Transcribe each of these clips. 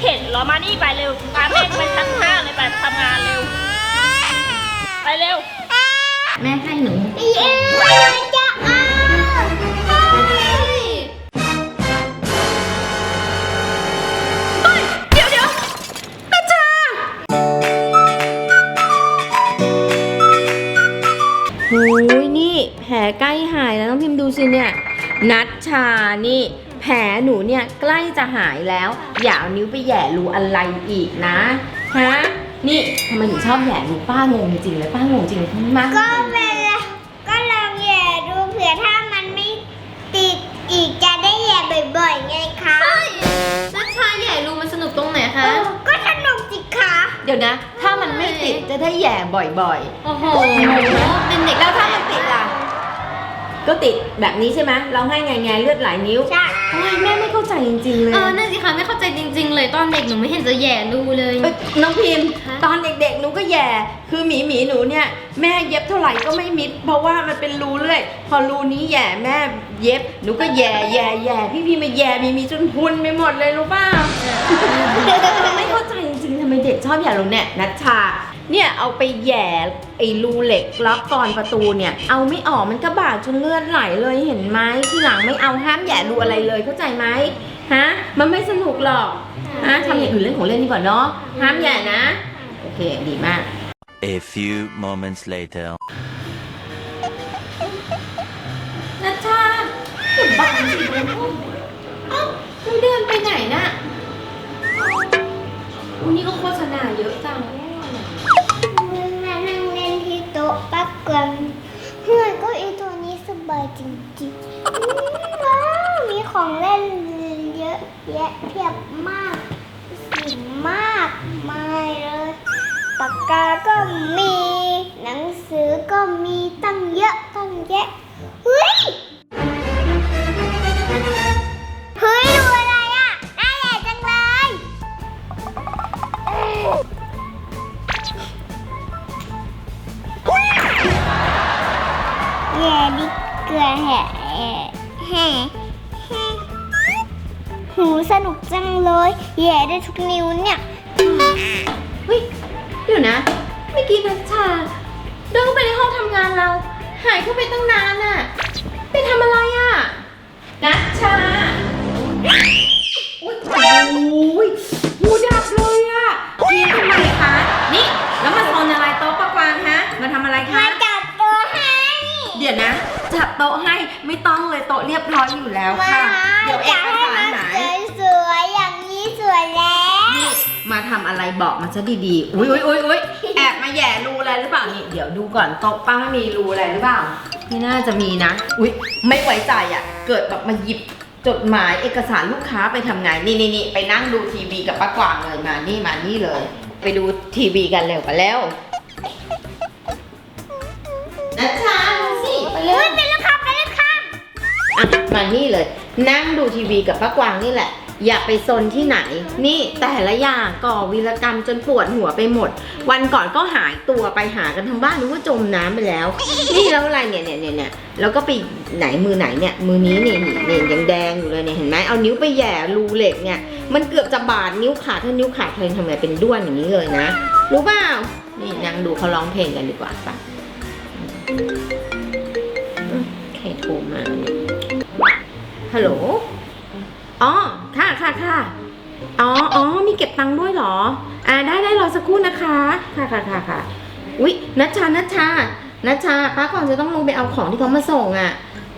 เข็ดเหรอมานี่ไปเร็วพาแม่ไปทำข้าวเลยไปทำงานเร็ว ไปเร็ว แม่ให้หนูเย้จะเอาเดี๋ยวเดี๋ยวแม่ชาโอ้ยนี่แผลใกล้หายแล้วน้องพิมพ์ดูสิเนี่ย นัดชานี่ แผลหนูเนี่ยใกล้จะหายแล้ว อย่าเอานิ้วไปแหย่รูอะไรอีกนะฮะนี่ทำไมถึงชอบแหย่รูป้างงจริงๆเลยป้างงจริงเลยมากก็เวลาก็ลองแย่ดูเผื่อถ้ามันไม่ติดอีกจะได้แย่บ่อยๆไงคะนัชชาใหญ่รูมันสนุกตรงไหนเอคะอก็สนุกจิคะ เดี๋ยวนะ ถ้ามันไม่ติดจะได้แหย่บ่อยโอ้โห ก็ติดแบบนี้ใช่ไหมเราให้ไงไงเลือดไหลนิ้วใช่โอ้ยแม่ไม่เข้าใจจริงๆเลยเออนั่นสิคะไม่เข้าใจจริง ๆ เลยตอนเด็กหนูไม่เห็นจะแหย่รูเลย เอ้ยน้องพิมพ์ ฮะ ตอนเด็กๆหนูก็แย่ คือหมีหมีหนูเนี่ย แม่เย็บเท่าไหร่ก็ไม่มิด เพราะว่ามันเป็นรูเรื่อย พอรูนี้แย่แม่เย็บ หนูก็แย่แย่แย่พี่พี่มาแย่มีมีจนพุนไปหมดเลยรู้ป่ะไม่เข้าใจจริงๆทำไมเด็กชอบแย่รูเนี่ยนัชชา เนี่ยเอาไปแย่ไอ้รูเหล็กล็อกกรอนประตูเนี่ย เอาไม่ออกมันก็บาดจนเลือดไหลเลยเห็นไหมทีหลังไม่เอาห้ามแย่รูอะไรเลยเข้าใจไหมฮะมันไม่สนุกหรอกฮะทำอย่างอื่นเล่นของเล่นดีกว่าเนาะห้ามแย่นะ โอเคดีมาก A few moments later. นัชชาเก็บบ้านสิเดินเอ้าเราเดินไปไหนน่ะวันนี้ก็โฆษณาเยอะจัง กกวนเพื่อนก็อีตัวนี้สบายจริงๆว้าวมีของเล่นเยอะแยะเพียบมากสิ่งมากมายเลยปากกาก็มี หนังสือก็มีตั้งเยอะตั้งแยะเฮ้ย ดิเกลือแห่แห่แห่แห่หูสนุกจังเลยแย่ได้ทุกนิ้วเนี่ยเฮ้ยเดี๋ยวนะ เมื่อกี้นัชชาเดินเข้าไปในห้องทำงานเรา หายเข้าไปตั้งนานน่ะไปทำอะไรอะนัชชาอุ้ย ดี๋ยวนะ จัดโต๊ะให้ไม่ต้องเลยโต๊ะเรียบร้อยอยู่แล้วมาค่ะ เดี๋ยวเอจักบให้สารมันหายสวยๆอย่างนี้สวยแล้ว นี่มาทำอะไรบอกมาซะดีๆ อุ้ยอุ้ยอุ้ยอุ้ยแอบมาแหย่รูอะไรหรือเปล่านี่เดี๋ยวดูก่อนโต๊ะป้าไม่มีรูอะไรหรือเปล่า ไม่น่าจะมีนะ อุ้ยไม่ไว้ใจอะ เกิดแบบมาหยิบจดหมายเอกสารลูกค้าไปทำงานนี่นี่นี่ไปนั่งดูทีวีกับป้ากวางเลยมานี่มานี่เลย ไปดูทีวีกันเร็วกันแล้วนัชชาดูสิไป เร็วอุ้ยไปแล้วค่ะไปแล้วค่ะอะมานี่เลย นั่งดูทีวีกับป้ากวางนี่แหละ อย่าไปซนที่ไหน นี่แต่ละอย่างก่อวีรกรรมจนปวดหัวไปหมด วันก่อนก็หายตัวไปหากันทั้งบ้านนึกว่าจมน้ำไปแล้ว นี่แล้วอะไรเนี่ยเนี่ยเนี่ยเนี่ยแล้วก็ไปไหนมือไหนเนี่ย มือนี้นี่นี่นี่ยังแดงอยู่เลยเนี่ยเห็นไหมเอานิ้วไปแหย่รูเหล็กเนี่ย มันเกือบจะบาดนิ้วขาดถ้านิ้วขาดเธอทำไงเป็นด้วนอย่างนี้เลยนะ รู้เปล่านี่นั่งดูเขาร้องเพลงกันดีกว่าไป รโทรมาเนี่ยฮัลโหล อ๋อ ค่ะค่ะค่ะอ๋ออ๋อมีเก็บตังค์ด้วยเหรอ อ่า ได้ได้รอสักครู่นะคะ ค่ะค่ะค่ะค่ะอุ๊ยนัชชานัชชานัชชาป้าก่อนจะต้องลงไปเอาของที่เขามาส่งอะ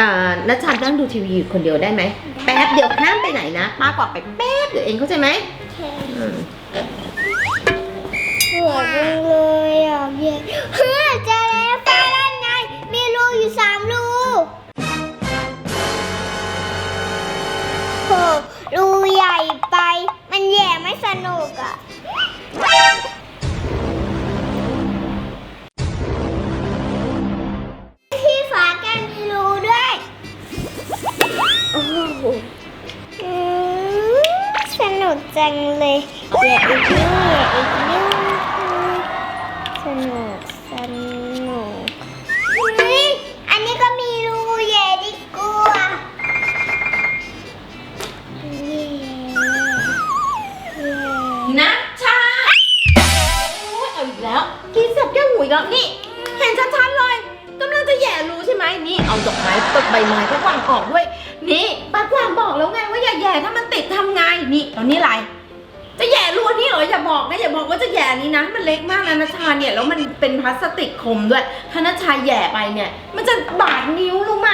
อ่านัชชานั่งดูทีวีอยู่คนเดียวได้ไหม แป๊บเดียวห้ามไปไหนนะป้ากว่าไปแป๊บเดียวเองเข้าใจไหมอืมสวยจังเลยอะเย้เฮ้ยเจอแล้วฟ้าด้านในมีรูอยู่สามรู ไป มันแย่ไม่สนุกอะที่ฝาแก้วมีรูด้วยโอ้โหสนุกจังเลยอย่าอีกนิ้วอย่าอีกนิ้ มด้วย ถ้านัชชาแหย่ไปเนี่ย มันจะบาดนิ้วรู้ไหม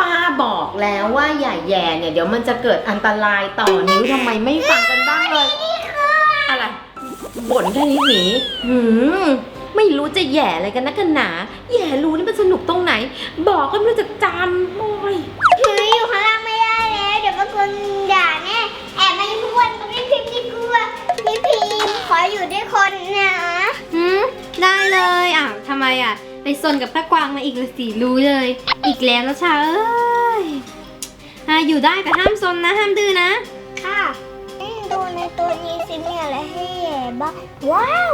ป้าบอกแล้วว่าอย่าแหย่เนี่ย เดี๋ยวมันจะเกิดอันตรายต่อนิ้วทำไมไม่ฟังกันบ้างเลย อะไรบ่นแค่นี้หนีหืมไม่รู้จะแหย่อะไรกันนักกันหนาแหย่รู้นี่มันสนุกตรงไหน บอกก็ไม่รู้จักจำโอ้ยเฮ้ยอยู่ข้างล่างไม่ได้แล้วเดี๋ยวป้าคนด่าแน่แอบมาอยู่ข้างบนพี่พิมพ์ดีกว่าพี่พิมพ์ขออยู่ด้วยคนนะหืม ได้เลยอะทำไมอะ ไปซนกับป้ากวางมาอีกลยสิรู้เลย อีกแล้วนะชาเอ้ยอะอยู่ได้แต่ห้ามซนนะห้ามดื้อนะค่ะอืมดูในตัวนี้สิมีอะไรให้แย่บ้างว้าว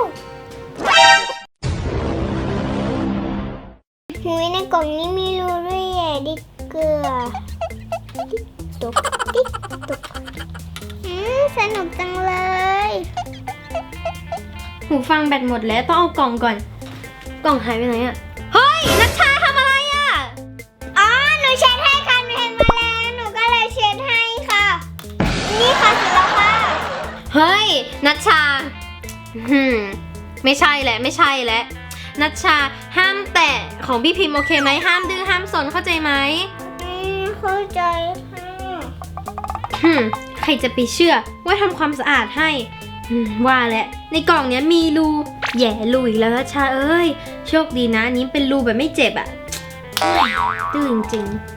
หุยในกล่องนี้มีรูด้วยแย่ดิเกลือติ๊กตุกติ๊กตุกอืมสนุกจังเลย หูฟังแบตหมดแล้วต้องเอากล่องก่อน กล่องหายไปไหนอะเฮ้ยนัชชาทำอะไรอะอ๋อ หนูเช็ดให้ค่ะ หนูเห็นมาแล้ว หนูก็เลยเช็ดให้ค่ะ นี่ค่ะเสร็จแล้วค่ะ เฮ้ยนัชชาหืมไม่ใช่แหละ ไม่ใช่แหละนัชชาห้ามแตะของพี่พิมพ์โอเคไหมห้ามดื้อห้ามสนเข้าใจไหมอืมเข้าใจค่ะหืมใครจะไปเชื่อว่าทำความสะอาดให้หืม ว่าแหละในกล่องเนี้ยมีรูแย่รูอีกแล้วนะชาเอ้ย โชคดีนะนี้เป็นรูแบบไม่เจ็บอะดื้อจริงๆ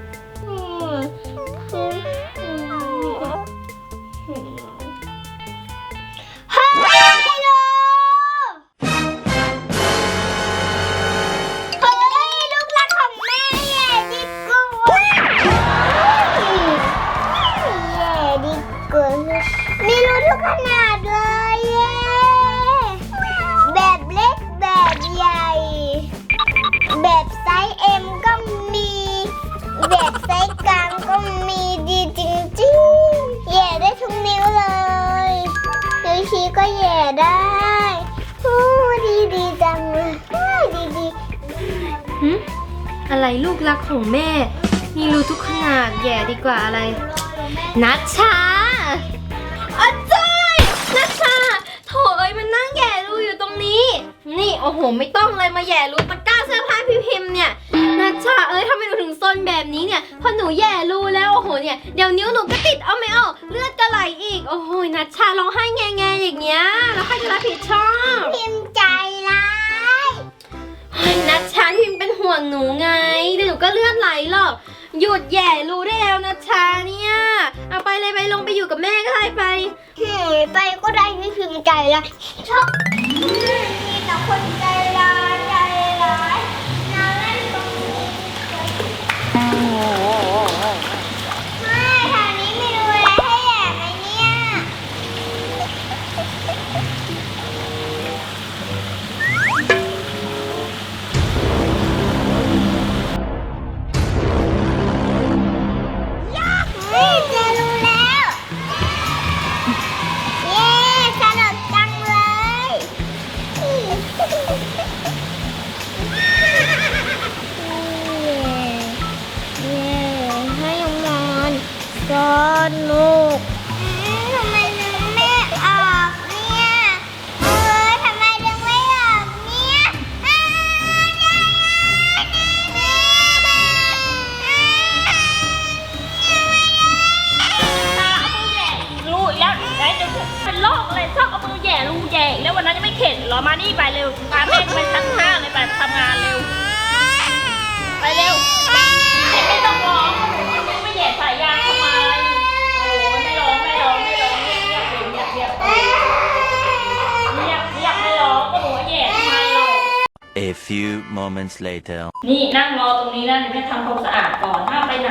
อะไรลูกรักของแม่มีรูทุกขนาดแย่ดีกว่าอะไร นัชชาอาจารย์นัชชาโถเอ้ยมันนั่งแย่รูอยู่ตรงนี้ นี่โอ้โหไม่ต้องเลยมาแย่รูตะกร้าเสื้อผ้าพี่พิมพ์เนี่ยนัชชาเอ้ยทำไมหนูถึงซนแบบนี้เนี่ยพอหนูแย่รูแล้วโอ้โหเนี่ยเดี๋ยวนิ้วหนูก็ติดเอาไม่ออกเลือดก็ไหลอีกโอ้โหนัชชาร้องไห้แงๆอย่างเงี้ยแล้วใครจะรับผิดชอบพิมพ์ ฮ้ยนัชชาพิมพ์เป็นห่วงหนูไงเดี๋ยวหนูก็เลือดไหลหรอก หยุดแย่รู้ได้แล้วนัชชาเนี่ย เอาไปเลยไปลงไปอยู่กับแม่ก็ได้ไป หืมไปก็ได้ไม่พิมพ์ใจร้ายชอบอืมมีแต่คนใจร้ายใจร้ายนาเล่นตรงนี้ไม่ A few moments later. นี่นั่งรอตรงนี้นะเดี๋ยวแม่ทำความสะอาดก่อนห้ามไปไหน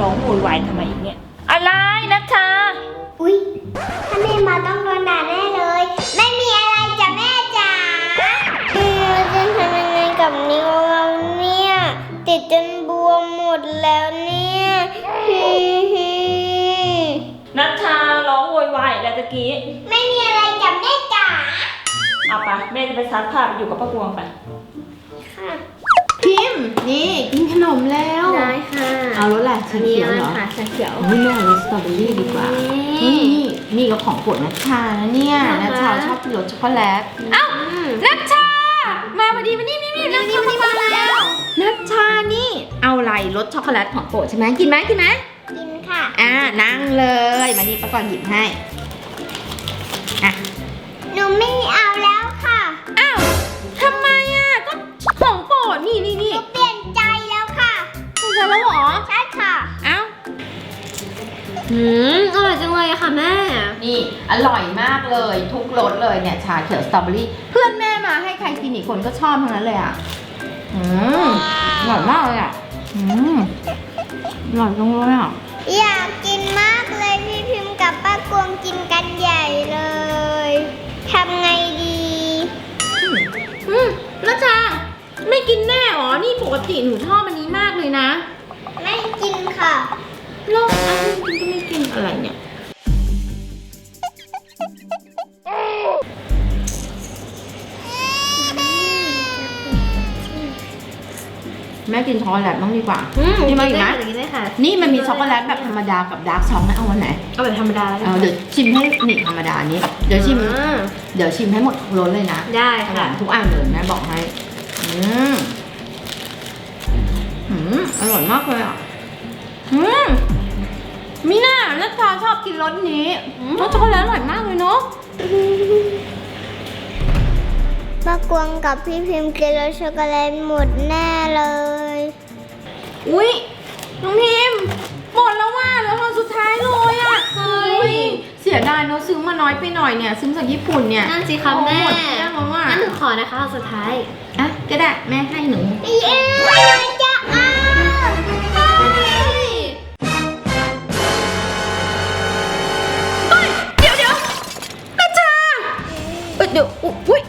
ร้องโวยวายทำไมอีกเนี่ย อะไรนัชชา อุ้ยถ้าแม่มาต้องโดนด่าแน่เลย ไม่มีอะไรจ้ะแม่จ๋าเออจะทำยังไงกับนิ้วเราเนี่ย ติดจนบวมหมดแล้วเนี่ยฮิฮินัชชาร้องโวยวายอะไรตะกี้ ไม่มีอะไรจ้ะแม่จ๋าเอาไปแม่จะไปซักผ้าไปอยู่กับป้าพวงไป ค่ะ พิมพ์นี่กินขนมแล้วได้ค่ะเอารสอะไรชาเขียวเหรอค่ะชาเขียวไม่เอารสสตรอเบอรี่ดีกว่านี่นี่นี่นี่ก็ของโปรดนัชชานะเนี่ยเหรอคะนัชชาชอบกินรสช็อกโกแลตเอ้านัชชา มาพอดีมานี่นี่นี่นัชชามาแล้วนัชชานี่ เอาอะไรรสช็อกโกแลตของโปรดใช่ไหมกินไหมกินไหมกินค่ะ อ่านั่งเลยมานี่ป้าก่อนหยิบให้อะหนูไม่เอาแล้ว นี่นี่หนี่นูเปลี่ยนใจแล้วค่ะคุณจะแล้วเหรอ ใช่ค่ะ เอ้าอืมอร่อยจังเลยอะค่ะแม่ นี่อร่อยมากเลยทุกรสเลยเนี่ยชาเขียวสตรอเบอรี่ เพื่อนแม่มาให้ใครกินอีกคนก็ชอบทั้งนั้นเลยอะ อืมอร่อยมากเลยอะ อืมอร่อยจังเลยอะ อยากกินมากเลยพี่พิมพ์กับป้ากวงกินกันใหญ่ ไม่กินแน่หรอ นี่ปกติหนูชอบอันนี้มากเลยนะ ไม่กินค่ะแล้วอันนี้กินก็ไม่กินอะไรเนี่ย แม่กินช็อกโกแลตบ้างดีกว่า อืมนี่มาอีกไหมกินได้ค่ะนี่มันมีช็อกโกแลตแบบธรรมดากับดาร์กช็อกนะเอาวันไหนเอาแบบธรรมดาแล้วเออเดี๋ยวชิมให้นี่ธรรมดานี้ เดี๋ยวชิม อ่าเดี๋ยวชิมให้หมดทุกรสเลยนะได้อร่ค่ะอยทุกอันเลยแม่บอกให้ อืมอืมอร่อยมากเลยอะ อืมมีหน้านัชชาชอบกินรสนี้รสช็อกโกแลตอร่อยมากเลยเนาะป้ากวงกับพี่พิมพ์กินรสช็อกโกแลตหมดแน่เลย อุ้ย ดายเนอะซื้อมาน้อยไปหน่อยเนี่ยซื้อจากญี่ปุ่นเนี่ยนั่นสิคะแม่หมดแล้วมั้งอะงั้นหนูขอนะคะเอาสุดท้ายอะก็ได้แม่ให้หนู เย้จะเอาเดี๋ยวเดี๋ยวนัชชาเอ้ยเดี๋ยว อุ๊ย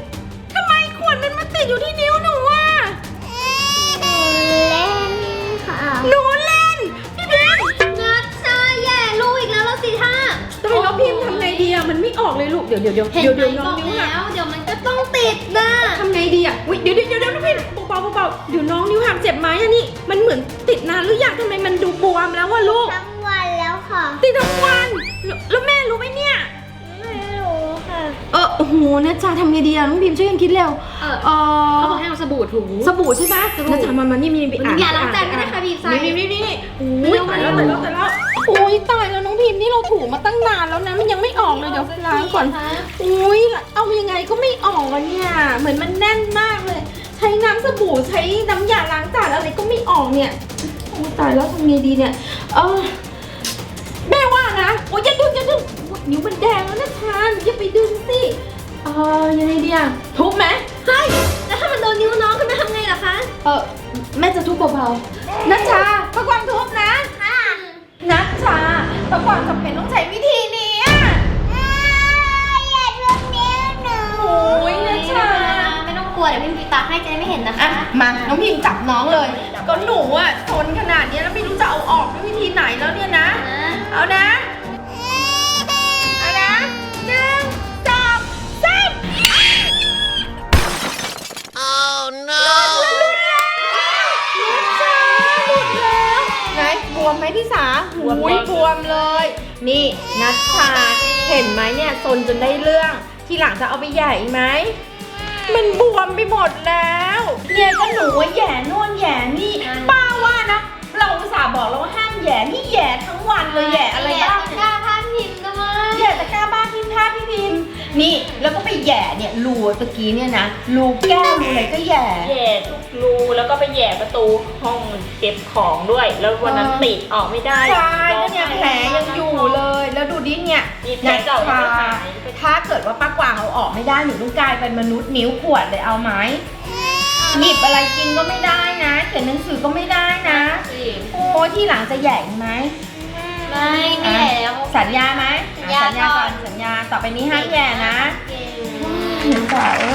เลยลูก เดี๋ยวเดี๋ยวเดี๋ยวเห็นเดี๋ยวไหมเดี๋ยวน้บอองกนิ้วหัแล้กวเดี๋ยวมันก็ต้องติดนะ ทำไงดีอะอุ้ยเดี๋ยวเดี๋ยวเดี๋ยวเดี๋ยวพี่เบาๆเบาๆเดี๋ยวน้องนิ้วหักเจ็บไหมอะนี่มันเหมือนติดนานหรือยังทำไมมันดูบวมแล้ววะลูก ทั้งวันแล้วค่ะ ติดทั้งวันแล้วแล้วแม่รู้ไหมเนี่ย ไม่รู้ค่ะ เออโอ้โหนะจ๊ะทำไงดีอะน้องพิมพ์ช่วยกันคิดเร็วเออเอเขาอบอกให้เอาสบู่ถู สบู่ใช่ไหมสบู่นะจ๊ะมามานี่มีมีอย่าล้างจานก็ได้ค่ะบีบใส่ นี่นี่นี่นี่อุ้ยตายแล้วตายแล้วตายแล้วโอ้ยตายแล้วน้องพิมพ์นี่เราถูมาตั้งนานแล้วนะมันยังไม่ ออกเลยเดี๋ยวล้างก่อนอุ้ยเอายังไงก็ไม่ออกอะเนี่ย เหมือนมันแน่นมากเลย ใช้น้ำสบู่ใช้น้ำยาล้างจานอะไรก็ไม่ออกเนี่ยโอ้ตายแล้วทำไงดีเนี่ย เออแม่ว่านะโอ้ยอย่าดึงอย่าดึงโอ๊ยนิ้วมันแดงแล้วนะทานอย่าไปดึงสิเออยังไงดีอะทุบไหมเฮ้ยแล้วถ้ามันโดนนิ้วน้องขึ้นมาทำไงล่ะคะ เออแม่จะทุบเบาๆนัชชา มไหมพี่สาบวมหูยมากบวมเลย นี่นัชชาเห็นไหมเนี่ยซนจนได้เรื่อง ทีหลังจะเอาไปแย่อีกไหม มันบวมไปหมดแล้ว เนี่ยก็หนูว่าแย่นู่นแย่นี่ป้าว่านะ เราอุตส่าห์บอกแล้วว่าห้ามแย่นี่แย่ทั้งวันเลยแย่อะไรบ้างแย่ตะกร้าผ้าพิมพ์นะมั้งแย่ตะกร้าบ้านพิมพ์ท่าพี่พิมพ์ นี่แล้วก็ไปแย่เนี่ยรูตะกี้เนี่ยนะรูแก้วรูอะไรก็แย่ แย่ทุกรูแล้วก็ไปแย่ประตูห้องเก็บของด้วย แล้ววันนั้นเออ ติดออกไม่ได้ใช่ก็เนี่ยแผลยังอยู่เลย แล้วดูดิเนี่ยนี่แผลเก่ายังไม่หายถ้าเกิดว่าป้ากวางเอาออกไม่ได้หนูต้องกลายเป็นมนุษย์นิ้วขวดเลยเอาไหมหยิบอะไรกินก็ไม่ได้นะเขียนหนังสือก็ไม่ได้นะโอ้ที่หลังจะแหย่งไหม ม่ไม่แล้ว สัญญาไหมสัญญาก่อนสัญญา ต่อไปนี้ห้าแย่นะเห็นป่ะเอ้